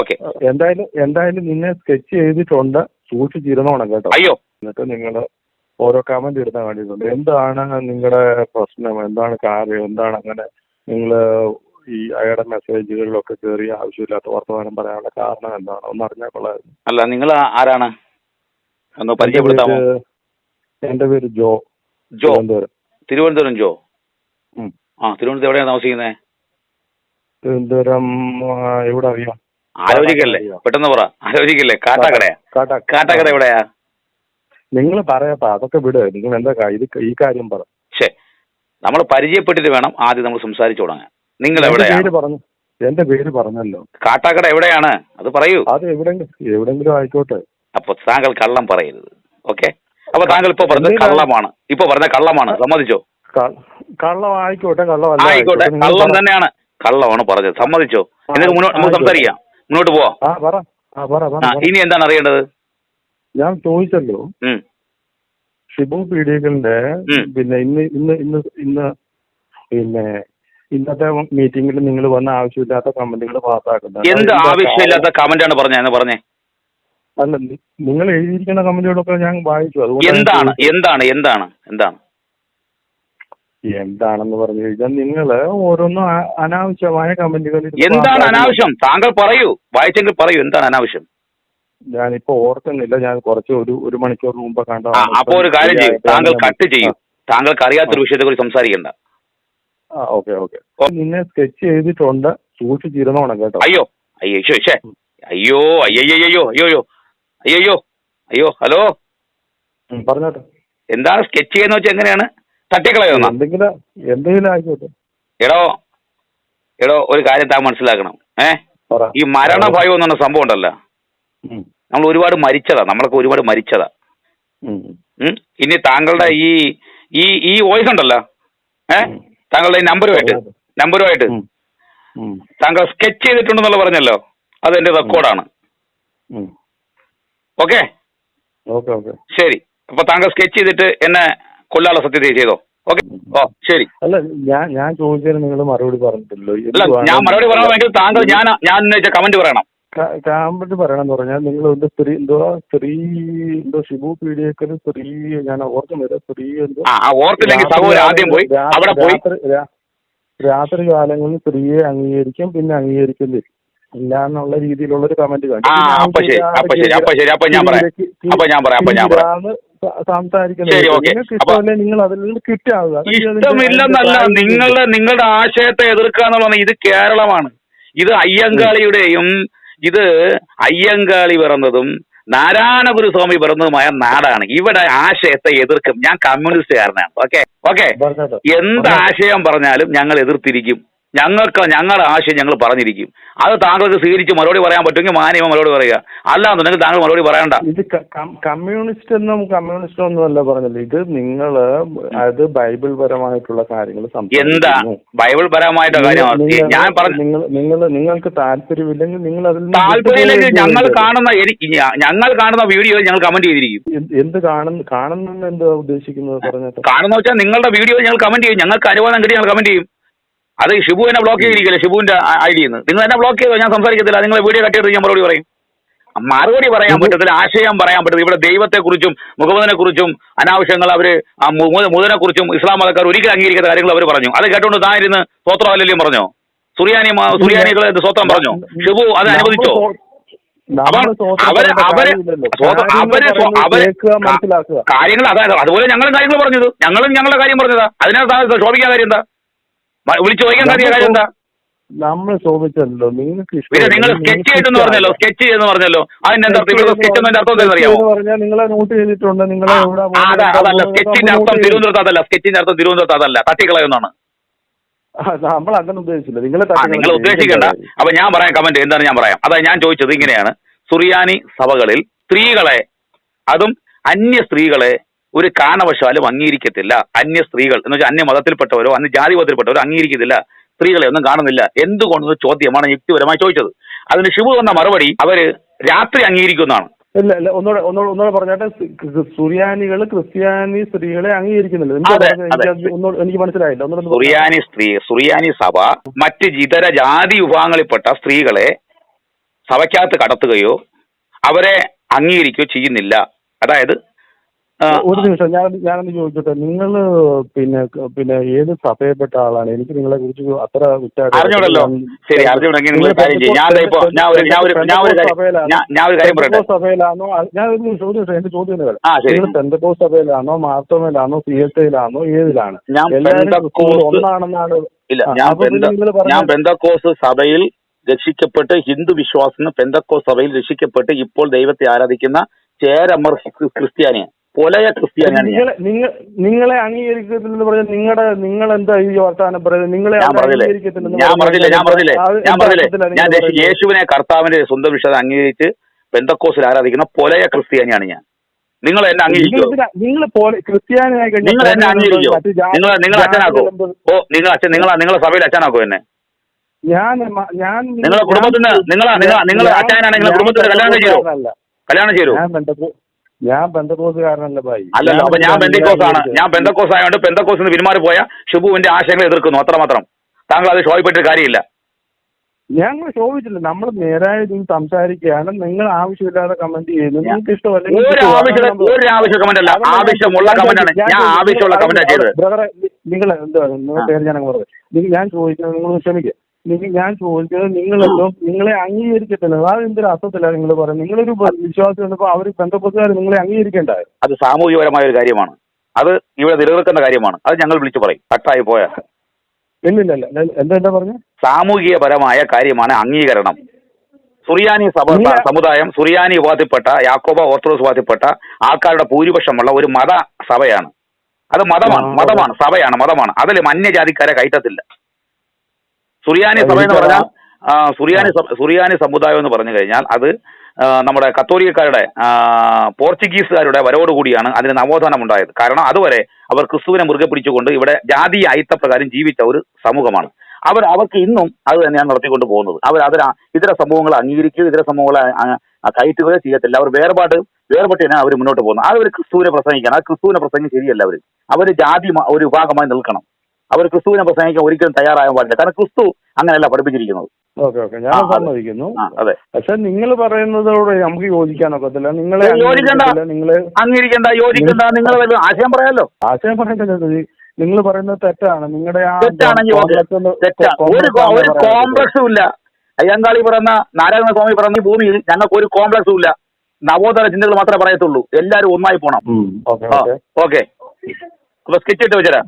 Okay. എന്തായാലും എന്തായാലും നിന്നെ സ്കെച്ച് ചെയ്തിട്ടുണ്ട്. സൂക്ഷിച്ചിരുന്നോണം കേട്ടോ. അയ്യോ. എന്നിട്ട് നിങ്ങൾ ഓരോ കമന്റ് ഇടുന്ന വേണ്ടിയിട്ടുണ്ട് എന്താണ് നിങ്ങളുടെ പ്രശ്നം? എന്താണ് കാര്യം? എന്താണ് അങ്ങനെ നിങ്ങൾ ഈ അയാളുടെ മെസ്സേജുകളിലൊക്കെ കയറി ആവശ്യമില്ലാത്ത വർത്തമാനം പറയാനുള്ള കാരണം എന്താണ്? ഒന്ന് അറിഞ്ഞാൽ കൊള്ളായിരുന്നു അല്ല നിങ്ങൾ ആരാണ്? ഒന്ന് പരിചയപ്പെടുത്താമോ? എന്റെ പേര്- പേര് ജോ. ജോ. തിരുവനന്തപുരം. തിരുവനന്തപുരം ജോ? ഉം. ആ തിരുവനന്തപുരം എവിടെയാണ് താമസിക്കുന്നത് തിരുവനന്തപുരം ആ, എവിടെ അറിയാം? ആലോചിക്കല്ലേ? പെട്ടെന്ന് പറ. ആലോചിക്കല്ലേ? കാട്ടാക്കടയാ? കാട്ടാ കാട്ടാക്കട. എവിടെയാ? നിങ്ങൾ പറയാത്ത അതൊക്കെ വിട്. നിങ്ങൾ എന്താ ഇത് ഈ കാര്യം പറ. ശേ നമ്മൾ പരിചയപ്പെട്ടിട്ട് വേണം ആദ്യം നമ്മൾ സംസാരിച്ചു തുടങ്ങാൻ. നിങ്ങൾ എവിടെയാണ്? പറഞ്ഞു എന്റെ പേര് പറഞ്ഞല്ലോ. കാട്ടാക്കട എവിടെയാണ്? അത് പറയൂ. അത് എവിടെങ്കിലും എവിടെങ്കിലും ആയിക്കോട്ടെ. അപ്പൊ താങ്കൾ കള്ളം പറയരുത്. ഓക്കെ? അപ്പൊ താങ്കൾ ഇപ്പൊ പറഞ്ഞ കള്ളമാണ്. ഇപ്പൊ പറഞ്ഞ കള്ളമാണ്. സമ്മതിച്ചോ? കള്ളം ആയിക്കോട്ടെ കള്ളം ആയിക്കോട്ടെ. കള്ളം തന്നെയാണ്. കള്ളമാണ് പറഞ്ഞത്. സമ്മതിച്ചോ? എന്നിട്ട് മുന്നോട്ട് നമുക്ക് സംസാരിക്കാം. മുന്നോട്ട് പോവാം. ആ പറ. ആ പറ പറ, ആ, പറ. ഇനി എന്താണ് അറിയേണ്ടത്? ഞാൻ ചോദിച്ചല്ലോ. ഉം. ഷിബു ഉം. പിന്നെ ഇന്ന് ഇന്ന് ഇന്ന് ഇന്ന് പിന്നെ ഇന്നത്തെ മീറ്റിംഗിൽ നിങ്ങൾ വന്ന ആവശ്യമില്ലാത്ത കമന്റുകൾ പാസ്സാക്കുന്നത്. എന്ത് ആവശ്യമില്ലാത്ത കമന്റ് ആണ് പറഞ്ഞത് എന്ന് പറഞ്ഞേ. അല്ല നി- നിങ്ങൾ എഴുതിയിരിക്കുന്ന കമന്റുകളൊക്കെ ഞാൻ വായിച്ചു. അതുകൊണ്ട് എന്താണ് എന്താണ് എന്താണ് എന്താണ്? എന്താണെന്ന് പറഞ്ഞു കഴിഞ്ഞാൽ നിങ്ങൾ ഓരോന്നും അനാവശ്യമായ കമന്റുകൾ എന്താണ് അനാവശ്യം? താങ്കൾ പറയൂ. വായിച്ചെങ്കിൽ പറയൂ എന്താണ് അനാവശ്യം? ഞാനിപ്പോ ഓർക്കുന്നില്ല. ഞാൻ കുറച്ച് ഒരു ഒരു മണിക്കൂർ മുമ്പ് കണ്ട അപ്പോ ഒരു കാര്യം ചെയ്യും. താങ്കൾ കട്ട് ചെയ്യും. താങ്കൾക്ക് അറിയാത്തൊരു വിഷയത്തെ കുറിച്ച് സംസാരിക്കണ്ട. ആ ഓക്കെ ഓക്കെ. നിന്നെ സ്കെച്ച് ചെയ്തിട്ടുണ്ട്. സൂക്ഷിച്ചിരുന്നോണം കേട്ടോ. അയ്യോ അയ്യോ ശ്ശേ. അയ്യോ അയ്യോ അയ്യോ അയ്യോ അയ്യോ ഹലോ? പറഞ്ഞോട്ടെ. എന്താണ് സ്കെച്ച് ചെയ്യുന്ന വെച്ചാൽ എങ്ങനെയാണ്? തട്ടിക്കളയുന്ന എന്തെങ്കിലും എന്തെങ്കിലും ആയിക്കോട്ടെ. എടോ എടോ ഒരു കാര്യം താൻ മനസ്സിലാക്കണം. ഏ? ഈ മരണ ഭയം എന്ന് പറഞ്ഞ സംഭവം ഉണ്ടല്ലോ. നമ്മൾ ഒരുപാട് മരിച്ചതാ. നമ്മളൊക്കെ ഒരുപാട് മരിച്ചതാ? ഇനി താങ്കളുടെ ഈ ഈ ഈ വോയിസ് ഉണ്ടല്ലോ. ഏ? താങ്കളുടെ ഈ നമ്പറുമായിട്ട് നമ്പറുമായിട്ട് താങ്കൾ സ്കെച്ച് ചെയ്തിട്ടുണ്ടെന്നുള്ള പറഞ്ഞല്ലോ. അത് എന്റെ റെക്കോർഡാണ്. ഓക്കെ. ശരി. അപ്പൊ താങ്കൾ സ്കെച്ച് ചെയ്തിട്ട് എന്നെ കൊല്ലാനുള്ള സത്യത ചെയ്തോ. ഓക്കെ. ഓ ശരി. അല്ല ഞാൻ ഞാൻ ചോദിച്ചതിന് നിങ്ങൾ മറുപടി പറഞ്ഞിട്ടില്ലല്ലോ. അല്ല ഞാൻ മറുപടി പറയണമെങ്കിൽ താങ്കൾ ഞാൻ ഞാൻ ഉന്നയിച്ച കമന്റ് പറയണം. കാമ്പറ്റ് പറയണമെന്ന് പറഞ്ഞാൽ നിങ്ങൾ എന്റെ സ്ത്രീ എന്തോ സ്ത്രീ എന്തോ ശിബു പീഡിയൊക്കെ സ്ത്രീ ഞാൻ ഓർക്കുന്നില്ല സ്ത്രീ എന്തോ. രാത്രി കാലങ്ങളിൽ സ്ത്രീയെ അംഗീകരിക്കും പിന്നെ അംഗീകരിക്കുന്നില്ല ഇല്ല എന്നുള്ള രീതിയിലുള്ള ഒരു കമന്റ് ആ പിന്നെ അപ്പൊ ശരി ഞാൻ അപ്പൊ ശരി അപ്പൊ ശരി അപ്പൊ ഞാൻ പറയാം. അപ്പൊ ഞാൻ പറയാം അപ്പൊ ഞാൻ പറയാം. ഇതിലാണ് സ- സംസാരിക്കുന്നത് ശരി, ഓക്കേ. നിങ്ങൾക്ക് നിങ്ങൾ അതിൽ കിട്ടാവുക. അതെനിക്ക് ഇഷ്ടമില്ലെന്നല്ല നിങ്ങളുടെ നിങ്ങളുടെ ആശയത്തെ എതിർക്കുക എന്നുള്ളത് ഇത് കേരളമാണ്. ഇത് അയ്യങ്കാളിയുടെയും ഇത് അയ്യങ്കാളി പിറന്നതും നാരായണഗുരു സ്വാമി പിറന്നതുമായ നാടാണ്. ഇവിടെ ആശയത്തെ എതിർക്കും. ഞാൻ കമ്മ്യൂണിസ്റ്റുകാരനാണ്. Okay okay. എന്ത് ആശയം പറഞ്ഞാലും ഞങ്ങൾ എതിർത്തിരിക്കും. ഞങ്ങൾക്ക് ഞങ്ങളുടെ ആശയം ഞങ്ങൾ പറഞ്ഞിരിക്കും. അത് താങ്കൾക്ക് സ്വീകരിച്ച് മറുപടി പറയാൻ പറ്റുമെങ്കിൽ മാന്യമ മറുപടി പറയുക. അല്ലാന്നുണ്ടെങ്കിൽ താങ്കൾ മറുപടി പറയണ്ട. ഇത് കമ്മ്യൂണിസ്റ്റ് എന്നും കമ്മ്യൂണിസ്റ്റ് ഒന്നും അല്ല പറഞ്ഞത്. ഇത് നിങ്ങൾ അത് ബൈബിൾ പരമായിട്ടുള്ള കാര്യങ്ങൾ എന്താ? ബൈബിൾ പരമായിട്ട് കാര്യമാണ്. ഞാൻ പറഞ്ഞു നിങ്ങൾ നിങ്ങൾ നിങ്ങൾക്ക് താല്പര്യമില്ലെങ്കിൽ നിങ്ങൾ അതിൽ താല്പര്യമില്ലെങ്കിൽ ഞങ്ങൾ. കാണുന്ന എനിക്ക് ഞങ്ങൾ കാണുന്ന വീഡിയോ ഞങ്ങൾ കമന്റ് ചെയ്തിരിക്കും. എന്ത് കാണുന്ന കാണുന്ന എന്താ ഉദ്ദേശിക്കുന്നത് പറഞ്ഞത് കാണുന്ന വെച്ചാൽ നിങ്ങളുടെ വീഡിയോ ഞങ്ങൾ കമന്റ് ചെയ്യും. ഞങ്ങൾക്ക് അനുവാദം കിട്ടി ഞങ്ങൾ കമന്റ് ചെയ്യും. അത് ഷിബു എന്നെ ബ്ലോക്ക് ചെയ്തിരിക്കില്ല? ഷിബുവിന്റെ ഐ ഡി നിന്ന് നിങ്ങൾ എന്നെ ബ്ലോക്ക് ചെയ്തോ? ഞാൻ സംസാരിക്കത്തില്ല. നിങ്ങൾ വീഡിയോ കട്ട് ചെയ്ത് ഞാൻ മറുപടി പറയും. മറുപടി പറയാൻ പറ്റത്തില്ല. ആശയം പറയാൻ പറ്റത്തില്ല. ഇവിടെ ദൈവത്തെക്കുറിച്ചും മുഹമ്മദിനെ കുറിച്ചും അനാവശ്യങ്ങൾ അവർ മുതനെ കുറിച്ചും ഇസ്ലാം മതക്കാർ ഒരിക്കലും അംഗീകരിക്കാത്ത കാര്യങ്ങൾ അവർ പറഞ്ഞു. അത് കേട്ടുകൊണ്ട് താൻ ഇരുന്ന് സ്വത്രമല്ലല്ലോ പറഞ്ഞോ? സുറിയാനി സുറിയാനികളെ സ്വത്രം പറഞ്ഞോ? ഷിബു അത് അനുവദിച്ചോ? അവർ അവർ അവർ അവർ കാര്യങ്ങൾ അതായത് അതുപോലെ ഞങ്ങളും കാര്യങ്ങൾ പറഞ്ഞത്. ഞങ്ങളും ഞങ്ങളുടെ കാര്യം പറഞ്ഞതാ. അതിനകത്ത് ശോഭിക്കാൻ കാര്യം എന്താ? വിളിച്ചു ചോദിക്കാൻ കാര്യം കാര്യം എന്താ? നമ്മൾ ശോഭിച്ചല്ലോ നിങ്ങൾക്ക് പിന്നെ നിങ്ങൾ സ്കെച്ച് ചെയ്തെന്ന് പറഞ്ഞല്ലോ സ്കെച്ച് ചെയ്തെന്ന് പറഞ്ഞല്ലോ. അതിന്റെ എന്താ അർത്ഥം? സ്കെച്ച് എന്നതിന്റെ അർത്ഥം എന്താണെന്ന് അറിയാമോ? പറഞ്ഞാൽ നിങ്ങളെ നോട്ട് ചെയ്തിട്ടുണ്ട്. നിങ്ങളെ അത- അതല്ല. സ്കെച്ചിന്റെ അർത്ഥം തിരുവനന്തപുരത്ത് അതല്ല. സ്കെച്ചിന്റെ അർത്ഥം തിരുവനന്തപുരത്ത് അതല്ല. തട്ടിക്കളയെന്നാണ് നമ്മൾ അങ്ങനെ ഉദ്ദേശിച്ചില്ല. നിങ്ങളെ നിങ്ങൾ ഉദ്ദേശിക്കണ്ട. അപ്പൊ ഞാൻ പറയാം കമന്റ് എന്താണ് ഞാൻ പറയാം. അതായത് ഞാൻ ചോദിച്ചത് ഇങ്ങനെയാണ്. സുറിയാനി സഭകളിൽ സ്ത്രീകളെ അതും അന്യ സ്ത്രീകളെ ഒരു കാരണവശാലും അംഗീകരിക്കത്തില്ല. അന്യ സ്ത്രീകൾ എന്ന് വെച്ചാൽ അന്യ മതത്തിൽപ്പെട്ടവരോ അന്യ ജാതി മതത്തിൽപ്പെട്ടവരോ അംഗീകരിക്കത്തില്ല. സ്ത്രീകളെ ഒന്നും കാണുന്നില്ല. എന്തുകൊണ്ടെന്ന് ചോദ്യമാണ് യുക്തിപരമായി ചോദിച്ചത്. അതിന് ഷിബു തന്ന മറുപടി അവർ രാത്രി അംഗീകരിക്കുന്നതാണ്. ഇല്ല ഇല്ല ഒന്നുകൂടെ ഒന്നുകൂടെ ഒന്നുകൂടെ പറഞ്ഞാട്ടെ. സുറിയാനികൾ ക്രിസ്ത്യാനി സ്ത്രീകളെ അംഗീകരിക്കുന്നില്ല? എനിക്ക് മനസ്സിലായില്ല. ഒന്നുകൂടെ സുറിയാനി സ്ത്രീ സുറിയാനി സഭ മറ്റ് ഇതര ജാതി വിഭാഗങ്ങളിൽപ്പെട്ട സ്ത്രീകളെ സഭയ്ക്കകത്ത് കടത്തുകയോ അവരെ അംഗീകരിക്കുകയോ ചെയ്യുന്നില്ല. അതായത് ഒരു നിമിഷം ഞാൻ ഞാനൊന്ന് ചോദിച്ചോട്ടെ നിങ്ങൾ പിന്നെ പിന്നെ ഏത് സഭയപ്പെട്ട ആളാണ്? എനിക്ക് നിങ്ങളെ കുറിച്ച് അത്ര അറിഞ്ഞൂടല്ലോ. ശരി അറിഞ്ഞൂടെങ്കിൽ നിങ്ങൾ കാര്യം ചെയ്യും. ഞാൻ ഇപ്പോ ഞാൻ ഒരു ഞാൻ ഒരു ഞാൻ ഒരു ഞാൻ ഒരു കാര്യം പറയട്ടെ. സഭയിലാണോ? ഞാൻ ഒരു നിമിഷം ഒരു നിമിഷം എന്റെ ചോദ്യം ഒന്ന് ആ ശരി. നിങ്ങൾ പെന്തക്കോസ് സഭയിലാണോ മാർത്തോമയിലാണോ സി എസ് ഐയിലാണോ ഏതിലാണ്? ഒന്നാണെന്നാണ് ഇല്ല ഞാൻ പെന്തക്കോസ് സഭയിൽ രക്ഷിക്കപ്പെട്ട് ഹിന്ദു വിശ്വാസം പെന്തക്കോസ് സഭയിൽ രക്ഷിക്കപ്പെട്ട് ഇപ്പോൾ ദൈവത്തെ ആരാധിക്കുന്ന ചേരമർ ക്രിസ്ത്യാനിയാണ്. പൊലയ ക്രിസ്ത്യാനിയാണ് നിങ്ങൾ നിങ്ങളെ അംഗീകരിക്കത്തില്ലെന്ന് പറഞ്ഞാൽ നിങ്ങളുടെ നിങ്ങൾ എന്താ ഈ വർത്താനം പറയുന്നത്? നിങ്ങളെ ഞാൻ പറഞ്ഞില്ലേ? ഞാൻ പറഞ്ഞില്ലേ? ഞാൻ പറഞ്ഞില്ലേ? ഞാൻ പറഞ്ഞില്ലേ? ഞാൻ? യേശുവിനെ കർത്താവിന്റെ സ്വന്തം വിഷയം അംഗീകരിച്ച് ബന്ധക്കോസിൽ ആരാധിക്കുന്ന പൊലയ ക്രിസ്ത്യാനിയാണ് ഞാൻ. നിങ്ങൾ എന്നെ അംഗീകരിക്കുന്നു നിങ്ങൾ ക്രിസ്ത്യാനിയായി നിങ്ങൾ എന്നെ അംഗീകരിക്കോ നിങ്ങൾ നിങ്ങൾ അച്ഛനാക്കോ ഓ നിങ്ങൾ അച്ഛൻ നിങ്ങൾ നിങ്ങളെ സഭയിൽ അച്ഛനാക്കോ എന്നെ? ഞാൻ ഞാൻ നിങ്ങളെ കുടുംബത്തിന് നിങ്ങൾ നിങ്ങൾ അച്ഛനാണ് ഞാൻ കുടുംബത്തിന് കല്യാണം ചെയ്യോ. കല്യാണം ചെയ്യോ ഞാൻ ബന്ധക്കോ- ഞാൻ ബന്ധക്കോസുകാരനല്ല ഭായി. അല്ലല്ലോ അപ്പൊ ഞാൻ നിങ്ങളെ ആണ് ഞാൻ പെന്തക്കോസ് ആയതുകൊണ്ട് പെന്തക്കോസ് നിന്ന് പിന്മാറി പോയ ഷിബുവിന്റെ ആശയങ്ങൾ എതിർക്കുന്നു അത്രമാത്രം. താങ്കൾ അത് ഷോയിപ്പെട്ടിട്ട് കാര്യമില്ല. ഞങ്ങൾ ചോദിച്ചില്ല നമ്മൾ നേരായ രീതിയിൽ സംസാരിക്കുകയാണ്. നിങ്ങൾ ആവശ്യമില്ലാതെ കമന്റ് ചെയ്യുന്നു. നിങ്ങൾക്ക് ഇഷ്ടമല്ല ഒരു ആവശ്യം കമന്റ് അല്ല. ആവശ്യമുള്ള കമന്റ് ആണ്. ഞാൻ ആവശ്യമുള്ള കമന്റ് ചെയ്തത്. ബ്രദറെ നിങ്ങൾ എന്താ നിങ്ങളുടെ. പേര് ഞാൻ പറഞ്ഞു നിങ്ങൾ ഞാൻ ചോദിക്കുന്നത് നിങ്ങൾ ക്ഷമിക്കുക ഞാൻ ചോദിച്ചത് നിങ്ങളെന്തോ നിങ്ങളെ അംഗീകരിക്കത്തില്ല. അത് എന്തൊരു അർത്ഥത്തില്ല നിങ്ങൾ പറയുന്നത്? നിങ്ങളൊരു വിശ്വാസം ഉണ്ടപ്പോ അവർ ബന്ധപ്പെട്ടുകാർ നിങ്ങളെ അംഗീകരിക്കേണ്ട അത് സാമൂഹികപരമായ ഒരു കാര്യമാണ്. അത് ഇവിടെ നിലനിൽക്കുന്ന കാര്യമാണ്. അത് ഞങ്ങൾ വിളിച്ചു പറയും. കട്ടായി പോയ. ഇല്ലില്ല എന്താ എന്താ പറഞ്ഞു? സാമൂഹികപരമായ കാര്യമാണ് അംഗീകരണം. സുറിയാനി സഭ സമുദായം സുറിയാനി വിഭാഗത്തിൽപ്പെട്ട യാക്കോബ ഓർത്തഡോക്സ് വിഭാഗത്തിൽപ്പെട്ട ആൾക്കാരുടെ ഭൂരിപക്ഷമുള്ള ഒരു മത സഭയാണ് അത് മതമാണ് മതമാണ് സഭയാണ് മതമാണ്. അതിൽ മന്യജാതിക്കാരെ കയറ്റത്തില്ല. സുറിയാനി സഭ എന്ന് പറഞ്ഞാൽ സുറിയാനി സുറിയാനി സമുദായം എന്ന് പറഞ്ഞു കഴിഞ്ഞാൽ അത് നമ്മുടെ കത്തോലിക്കക്കാരുടെ ആ, പോർച്ചുഗീസുകാരുടെ വരവോടുകൂടിയാണ് അതിന് നവോത്ഥാനം ഉണ്ടായത് കാരണം അതുവരെ അവർ ക്രിസ്തുവിനെ മുറുകെ പിടിച്ചുകൊണ്ട് ഇവിടെ ജാതീയ അയിത്തപ്രകാരം ജീവിച്ച ഒരു സമൂഹമാണ്. അവർ അവർക്ക് ഇന്നും അത് തന്നെയാണ് നടത്തിക്കൊണ്ട് പോകുന്നത്. അവർ അതിൽ ഇതര സമൂഹങ്ങളെ അംഗീകരിക്കുകയോ ഇതര സമൂഹങ്ങളെ കയറ്റുകയോ ചെയ്യത്തില്ല. അവർ വേർപാട് വേർപെട്ട് തന്നെ അവർ മുന്നോട്ട് പോകുന്നത്. അത് ഒരു ക്രിസ്തുവിനെ പ്രസംഗിക്കണം. ആ ക്രിസ്തുവിനെ പ്രസംഗം ശരിയല്ല അവർ. അവർ ജാതി ഒരു വിഭാഗമായി നിൽക്കണം. അവർ ക്രിസ്തുവിനെ പ്രസംഗിക്കാൻ ഒരിക്കലും തയ്യാറാകാൻ പാടില്ല. കാരണം ക്രിസ്തു അങ്ങനെയല്ല പഠിപ്പിച്ചിരിക്കുന്നത്. Okay okay. ഞാൻ സമ്മതിക്കുന്നു. അതെ. പക്ഷെ നിങ്ങൾ പറയുന്നതോട് നമുക്ക് യോജിക്കാൻ ഒക്കത്തില്ല. നിങ്ങളെ നിങ്ങൾ യോജിക്കണ്ട. നിങ്ങളെ അംഗീകരിക്കേണ്ട നിങ്ങൾ ആശയം പറയാലോ? ആശയം പറയുന്നത് നിങ്ങൾ പറയുന്നത് തെറ്റാണ്. നിങ്ങളുടെ ആ ഒരു കോംപ്ലക്സ് ഇല്ല അയ്യങ്കാളി പറഞ്ഞ നാരായണ സ്വാമി പറഞ്ഞ ഭൂമിയിൽ ഞങ്ങൾക്ക് ഒരു കോംപ്ലക്സും ഇല്ല നവോദര ചിന്തകൾ മാത്രമേ പറയത്തുള്ളൂ. എല്ലാരും ഒന്നായി പോണം. ഓക്കെ അപ്പൊ സ്കെച്ച് ഇട്ട് വെച്ചരാ.